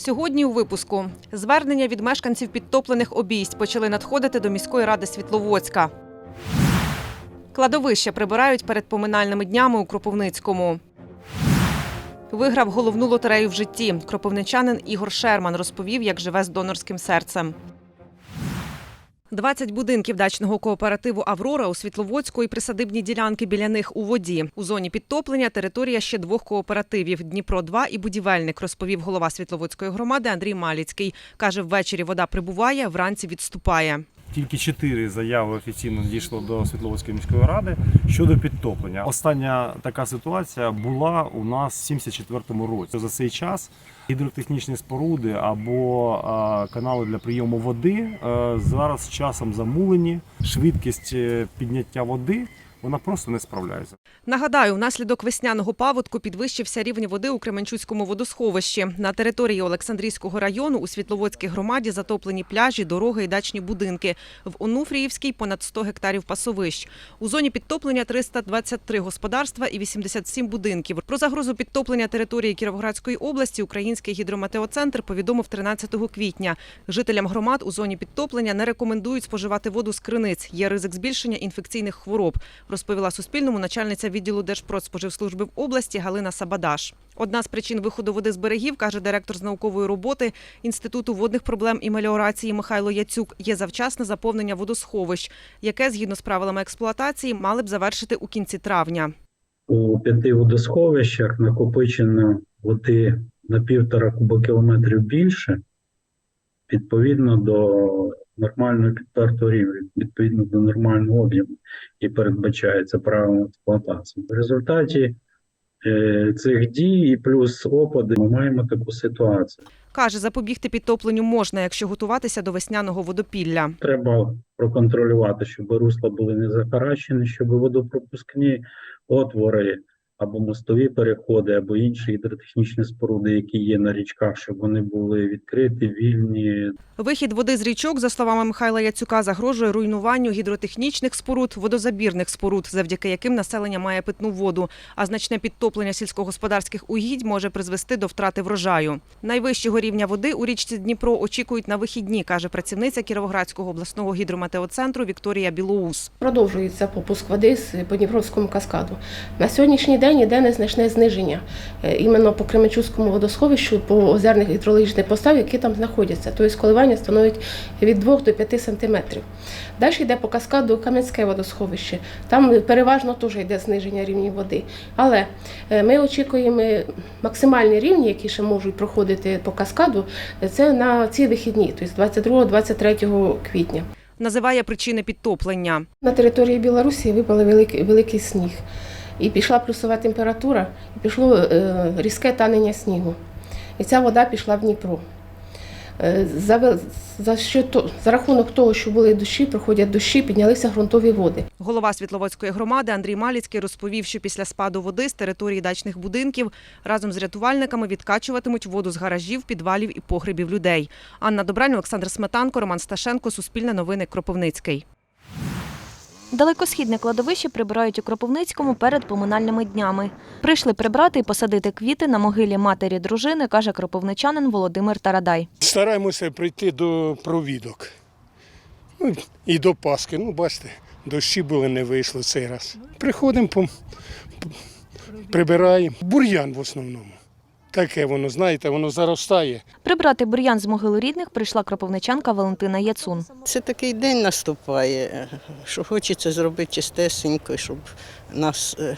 Сьогодні у випуску звернення від мешканців підтоплених обійсть почали надходити до міської ради Світловодська. Кладовище прибирають перед поминальними днями у Кропивницькому. Виграв головну лотерею в житті. Кропивничанин Ігор Шерман розповів, як живе з донорським серцем. 20 будинків дачного кооперативу Аврора у Світловодську і присадибні ділянки біля них у воді. У зоні підтоплення територія ще двох кооперативів Дніпро 2 і будівельник, розповів голова Світловодської громади Андрій Маліцький. Каже, ввечері вода прибуває, вранці відступає. Тільки чотири заяви офіційно надійшло до Світловодської міської ради щодо підтоплення. Остання така ситуація була у нас в 74-му році. За цей час гідротехнічні споруди або канали для прийому води е, зараз часом замулені. Швидкість е, підняття води вона просто не справляється. Нагадаю, внаслідок весняного паводку підвищився рівень води у Кременчуцькому водосховищі. На території Олександрійського району у Світловодській громаді затоплені пляжі, дороги і дачні будинки. В Онуфріївській понад 100 гектарів пасовищ. У зоні підтоплення 323 господарства і 87 будинків. Про загрозу підтоплення території Кіровоградської області Український гідрометеоцентр повідомив 13 квітня. Жителям громад у зоні підтоплення не рекомендують споживати воду з криниць. Є ризик збільшення інфекційних хвороб, розповіла Суспільному начальниця відділу Держпродспоживслужби в області Галина Сабадаш. Одна з причин виходу води з берегів, каже директор з наукової роботи Інституту водних проблем і меліорації Михайло Яцюк, є завчасне заповнення водосховищ, яке, згідно з правилами експлуатації, мали б завершити у кінці травня. У п'яти водосховищах накопичено води на півтора кубокілометрів більше, відповідно до нормального підпертого рівня, відповідно до нормального об'єму, і передбачається правилом експлуатації. В результаті е, цих дій і плюс опади ми маємо таку ситуацію. Каже, запобігти підтопленню можна, якщо готуватися до весняного водопілля. Треба проконтролювати, щоб русла були не захаращені, щоб водопропускні отвори або мостові переходи, або інші гідротехнічні споруди, які є на річках, щоб вони були відкриті, вільні. Вихід води з річок, за словами Михайла Яцюка, загрожує руйнуванню гідротехнічних споруд, водозабірних споруд, завдяки яким населення має питну воду. А значне підтоплення сільськогосподарських угідь може призвести до втрати врожаю. Найвищого рівня води у річці Дніпро очікують на вихідні, каже працівниця Кіровоградського обласного гідрометеоцентру Вікторія Білоус. Продовжується попуск води з по Дніпровському каскаду. На сьогоднішній день іде незначне зниження е, іменно по Кременчуцькому водосховищу, по озерних гідрологічних постав, які там знаходяться. Тобто коливання становить від 2 до 5 сантиметрів. Далі йде по каскаду Кам'янське водосховище. Там переважно теж йде зниження рівня води. Але е, ми очікуємо максимальні рівні, які ще можуть проходити по каскаду, це на ці вихідні, тобто 22-23 квітня. Називає причини підтоплення. На території Білорусі випали великий, великий сніг. І пішла плюсова температура, і пішло е, різке танення снігу. І ця вода пішла в Дніпро. Е, за, за, що за рахунок того, що були дощі, проходять дощі, піднялися ґрунтові води. Голова Світловодської громади Андрій Маліцький розповів, що після спаду води з території дачних будинків разом з рятувальниками відкачуватимуть воду з гаражів, підвалів і погребів людей. Анна Добрань, Олександр Сметанко, Роман Сташенко, Суспільне новини, Кропивницький. Далекосхідне кладовище прибирають у Кропивницькому перед поминальними днями. Прийшли прибрати і посадити квіти на могилі матері дружини, каже кропивничанин Володимир Тарадай. Стараємося прийти до провідок. Ну, і до Пасхи. Ну, бачите, дощі були, не вийшло цей раз. Приходимо, прибираємо. Бур'ян в основному. Таке воно, знаєте, воно заростає. Прибрати бур'ян з могили рідних прийшла кропивничанка Валентина Яцун. Це такий день наступає, що хочеться зробити чистесенько, щоб нас е,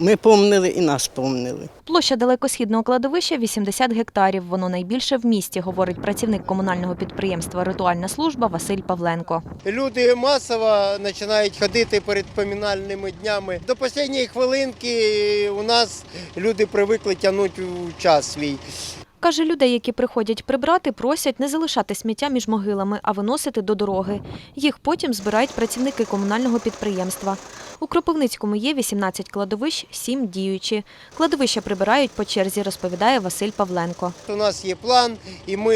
ми помнили і нас помнили. Площа далекосхідного кладовища 80 гектарів. Воно найбільше в місті, говорить працівник комунального підприємства Ритуальна служба Василь Павленко. Люди масово починають ходити перед помінальними днями. До останньої хвилинки у нас люди привикли тягнути час свій. Каже, людей, які приходять прибрати, просять не залишати сміття між могилами, а виносити до дороги. Їх потім збирають працівники комунального підприємства. У Кропивницькому є 18 кладовищ, 7 діючі. Кладовища прибирають по черзі, розповідає Василь Павленко. У нас є план, і ми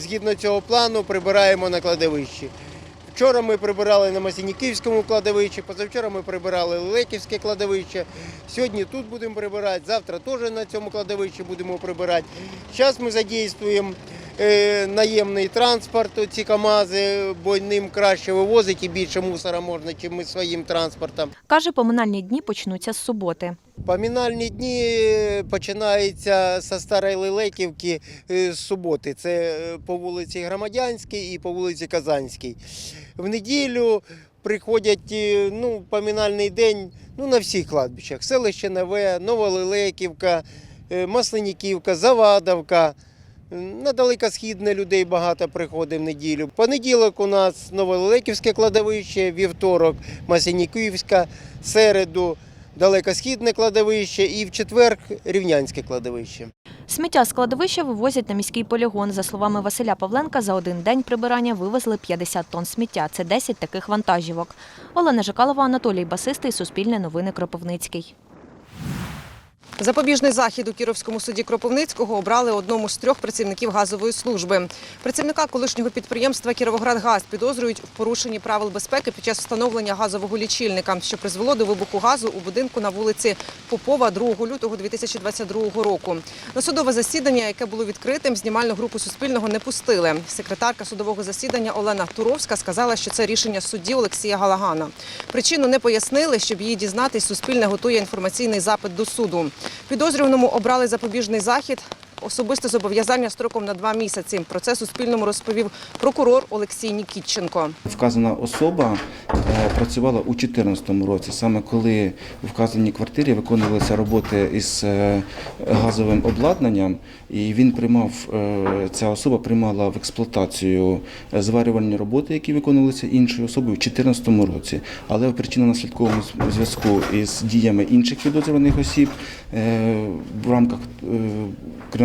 згідно цього плану прибираємо на кладовищі. Вчора ми прибирали на Масініківському кладовищі, позавчора ми прибирали Лелеківське кладовище. Сьогодні тут будемо прибирати, завтра теж на цьому кладовищі будемо прибирати. Зараз ми задействуємо е, наємний транспорт, ці КАМАЗи, бо ним краще вивозити і більше мусора можна, ніж ми своїм транспортом. Каже, поминальні дні почнуться з суботи. Помінальні дні починаються зі Старої Лелеківки е, з суботи. Це е, по вулиці Громадянській і по вулиці Казанській. В неділю приходять е, ну, помінальний день ну, на всіх кладбищах. Селище Нове, Новолелеківка, е, Масленіківка, Завадовка. На далекосхідне людей багато приходить в неділю. Понеділок у нас Новолелеківське кладовище, вівторок Масленіківська, середу далекосхідне кладовище і в четвер рівнянське кладовище. Сміття з кладовища вивозять на міський полігон. За словами Василя Павленка, за один день прибирання вивезли 50 тонн сміття. Це 10 таких вантажівок. Олена Жикалова, Анатолій Басистий, Суспільне новини Кропивницький. Запобіжний захід у Кіровському суді Кропивницького обрали одному з трьох працівників газової служби. Працівника колишнього підприємства Кіровоградгаз підозрюють в порушенні правил безпеки під час встановлення газового лічильника, що призвело до вибуху газу у будинку на вулиці Попова 2 лютого 2022 року. На судове засідання, яке було відкритим, знімальну групу Суспільного не пустили. Секретарка судового засідання Олена Туровська сказала, що це рішення судді Олексія Галагана. Причину не пояснили, щоб її дізнатись, Суспільне готує інформаційний запит до суду. Підозрюваному обрали запобіжний захід. Особисте зобов'язання строком на два місяці. Про це Суспільному розповів прокурор Олексій Нікітченко. Вказана особа е, працювала у 2014 році, саме коли у вказаній квартирі виконувалися роботи із е, газовим обладнанням, і він приймав, е, ця особа приймала в експлуатацію зварювальні роботи, які виконувалися іншою особою у 2014 році. Але в причинно-наслідковому зв'язку із діями інших підозрюваних осіб в рамках е,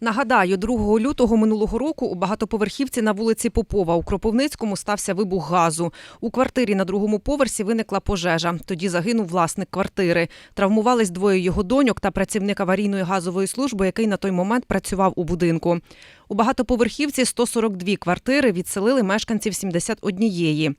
провадження була проведена експертиза. Коли проводилися газозварювальні роботи в 2014 році, вказаному помешканні, не була заглушена труба. Яка була обрізана газ, газозварником. Відповідно, через цю газову трубу у помешкання поступив газ, як інші особи у 22-му році вже відкрили газовий кран. Нагадаю, 2 лютого минулого року у багатоповерхівці на вулиці Попова у Кропивницькому стався вибух газу. У квартирі на другому поверсі виникла пожежа. Тоді загинув власник квартири. Травмувались двоє його доньок та працівник аварійної газової служби, який на той момент працював у будинку. У багатоповерхівці 142 квартири відселили мешканців 71.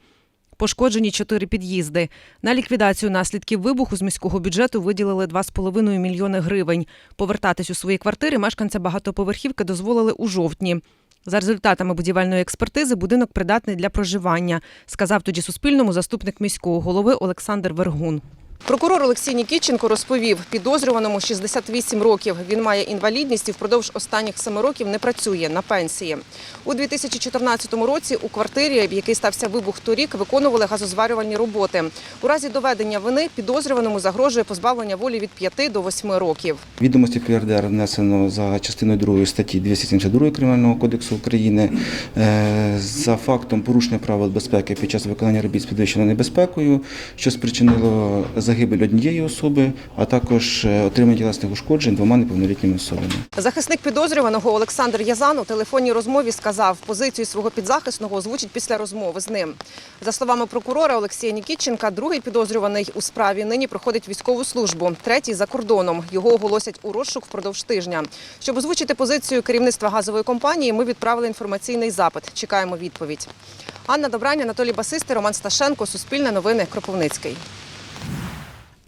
Пошкоджені чотири під'їзди. На ліквідацію наслідків вибуху з міського бюджету виділили 2,5 мільйони гривень. Повертатись у свої квартири мешканця багатоповерхівки дозволили у жовтні. За результатами будівельної експертизи будинок придатний для проживання, сказав тоді Суспільному заступник міського голови Олександр Вергун. Прокурор Олексій Нікітченко розповів, підозрюваному 68 років. Він має інвалідність і впродовж останніх семи років не працює на пенсії. У 2014 році у квартирі, в якій стався вибух торік, виконували газозварювальні роботи. У разі доведення вини підозрюваному загрожує позбавлення волі від 5 до 8 років. Відомості в КРДР внесено за частиною 2 статті 272 Кримінального кодексу України е, за фактом порушення правил безпеки під час виконання робіт з підвищеною небезпекою, що спричинило загибель однієї особи, а також е, отримання тілесних ушкоджень двома неповнолітніми особами. Захисник підозрюваного Олександр Язан у телефонній розмові сказав, позицію свого підзахисного озвучить після розмови з ним. За словами прокурора Олексія Нікітченка, другий підозрюваний у справі нині проходить військову службу, третій за кордоном. Його оголосять у розшук впродовж тижня. Щоб озвучити позицію керівництва газової компанії, ми відправили інформаційний запит. Чекаємо відповідь. Анна Добрань, Анатолій Басисти, Роман Сташенко, Суспільне новини, Кропивницький.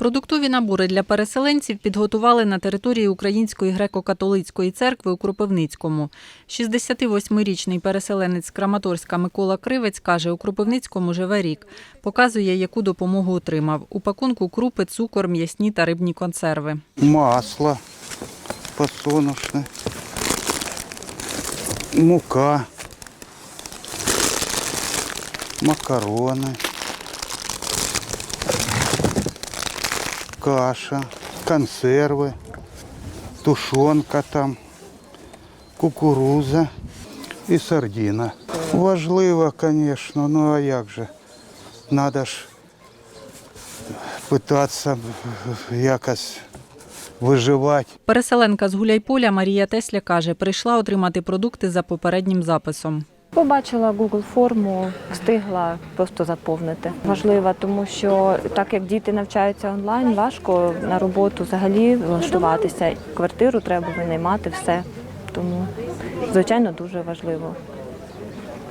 Продуктові набори для переселенців підготували на території Української греко-католицької церкви у Кропивницькому. 68-річний переселенець Краматорська Микола Кривець каже, у Кропивницькому живе рік. Показує, яку допомогу отримав. У пакунку крупи, цукор, м'ясні та рибні консерви. масло подсолнечное, мука, макароны, каша, консервы, тушенка там, кукуруза і сардина. Важливо, звісно, ну а як же? Надо ж питатися якось выживать. Переселенка з Гуляйполя Марія Тесля каже, прийшла отримати продукти за попереднім записом. Побачила Google форму, встигла просто заповнити. Важлива, тому що так як діти навчаються онлайн, важко на роботу взагалі влаштуватися. Квартиру треба винаймати, все. Тому, звичайно, дуже важливо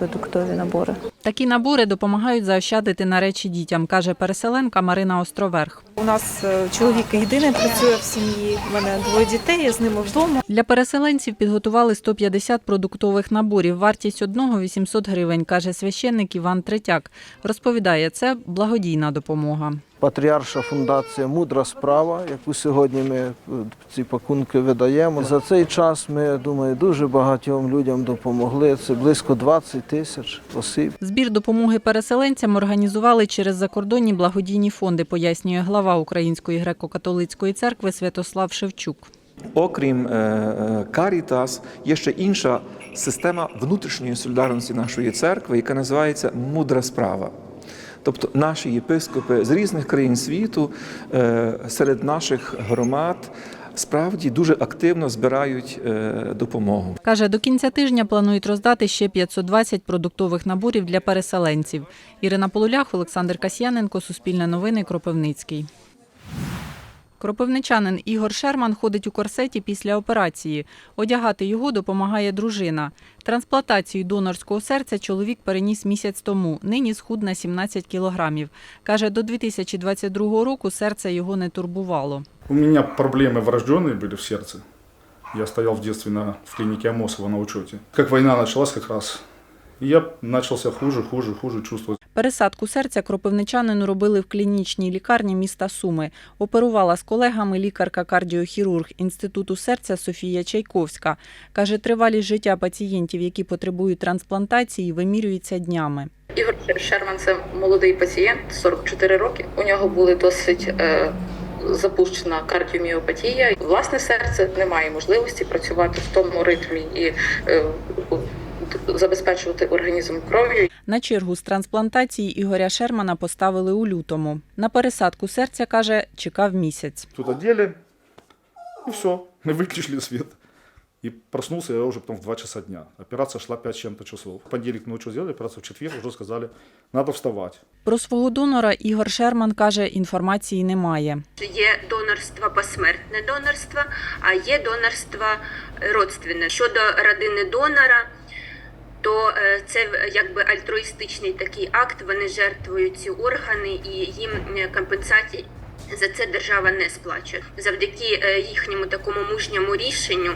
продуктові набори. Такі набори допомагають заощадити на речі дітям, каже переселенка Марина Островерх. У нас е, чоловік єдиний працює в сім'ї. У мене двоє дітей, я з ними вдома. Для переселенців підготували 150 продуктових наборів. Вартість одного 800 гривень, каже священник Іван Третяк. Розповідає, це благодійна допомога. Патріарша фундація Мудра справа, яку сьогодні ми е, ці пакунки видаємо. За цей час ми, я думаю, дуже багатьом людям допомогли. Це близько 20 тисяч осіб. Збір допомоги переселенцям організували через закордонні благодійні фонди, пояснює глава Української греко-католицької церкви Святослав Шевчук. Окрім Карітас, є ще інша система внутрішньої солідарності нашої церкви, яка називається мудра справа. Тобто наші єпископи з різних країн світу е, серед наших громад справді дуже активно збирають е, допомогу. Каже, до кінця тижня планують роздати ще 520 продуктових наборів для переселенців. Ірина Полулях, Олександр Касьяненко, Суспільне новини, Кропивницький. Кропивничанин Ігор Шерман ходить у корсеті після операції. Одягати його допомагає дружина. Трансплантацію донорського серця чоловік переніс місяць тому. Нині схуд на 17 кілограмів. Каже, до 2022 року серце його не турбувало. У меня проблемы врожденные были в сердце. Я стоял в детстве на, в клинике Амосова на учете. Как война началась как раз, и я начался хуже, хуже, хуже чувствовать. Пересадку серця кропивничанину робили в клінічній лікарні міста Суми. Оперувала з колегами лікарка-кардіохірург Інституту серця Софія Чайковська. Каже, тривалість життя пацієнтів, які потребують трансплантації, вимірюється днями. Ігор Шерман це молодий пацієнт, 44 роки. У нього були досить е, запущена кардіоміопатія. Власне серце не має можливості працювати в тому ритмі і е, забезпечувати організм кров'ю. На чергу з трансплантації Ігоря Шермана поставили у лютому. На пересадку серця, каже, чекав місяць. Тут одели, и все, выключили свет. И проснулся я уже потом в 2 часа дня. Операция шла 5 с чем-то часов. В понедельник ночью сделали операцию, в четверг уже сказали, надо вставать. Про свого донора Ігор Шерман каже, інформації немає. Є донорство посмертне донорство, а є донорство родственне. Щодо родини донора, е, це якби альтруїстичний такий акт. Вони жертвують ці органи і їм е, компенсації за це держава не сплачує. Завдяки е, їхньому такому мужньому рішенню,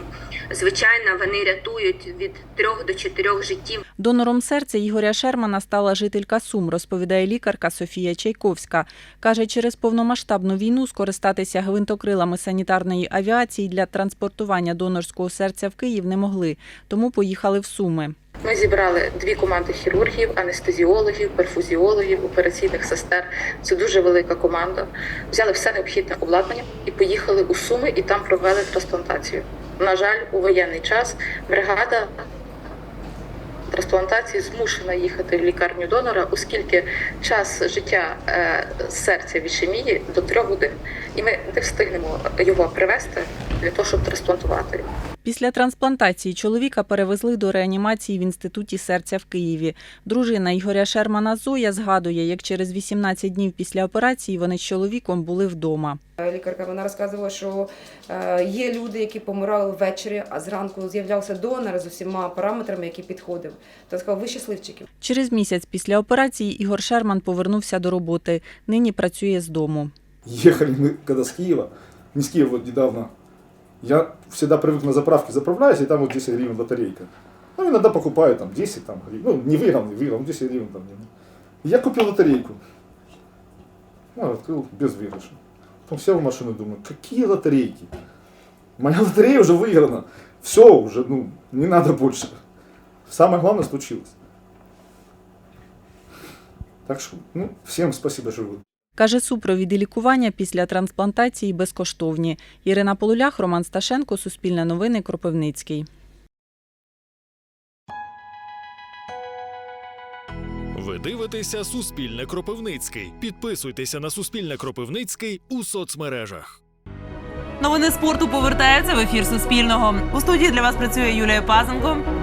звичайно, вони рятують від трьох до чотирьох життів. Донором серця Ігоря Шермана стала жителька Сум, розповідає лікарка Софія Чайковська. Каже, через повномасштабну війну скористатися гвинтокрилами санітарної авіації для транспортування донорського серця в Київ не могли, тому поїхали в Суми. Ми зібрали дві команди хірургів, анестезіологів, перфузіологів, операційних сестер. Це дуже велика команда. Взяли все необхідне обладнання і поїхали у Суми, і там провели трансплантацію. На жаль, у воєнний час бригада трансплантації змушена їхати в лікарню донора, оскільки час життя е, серця в ішемії до трьох годин, і ми не встигнемо його привезти для того, щоб трансплантувати. Після трансплантації чоловіка перевезли до реанімації в інституті серця в Києві. Дружина Ігоря Шермана Зоя згадує, як через 18 днів після операції вони з чоловіком були вдома. Лікарка вона розказувала, що е, є люди, які помирали ввечері, а зранку з'являвся донор з усіма параметрами, які підходив. То сказав, ви щасливчики. Через місяць після операції Ігор Шерман повернувся до роботи. Нині працює з дому. Ехали мы когда с Киева, не с Киева вот недавно, я всегда привык на заправке заправляюсь, и там вот 10 гривен батарейка. Ну, иногда покупаю там 10 там, гривен, ну, не выиграл, не выиграл, ну, 10 гривен там. Я купил батарейку. Ну, открыл без выигрыша. Потом сел в машину и думаю, какие лотерейки? Моя лотерея уже выиграна. Все уже, ну, не надо больше. Самое главное случилось. Так что, ну, всем спасибо, вы Каже, супровід і лікування після трансплантації безкоштовні. Ірина Полулях, Роман Сташенко, Суспільне новини, Кропивницький. Ви дивитеся Суспільне Кропивницький. Підписуйтеся на Суспільне Кропивницький у соцмережах. Новини спорту повертаються в ефір Суспільного. У студії для вас працює Юлія Пазенко.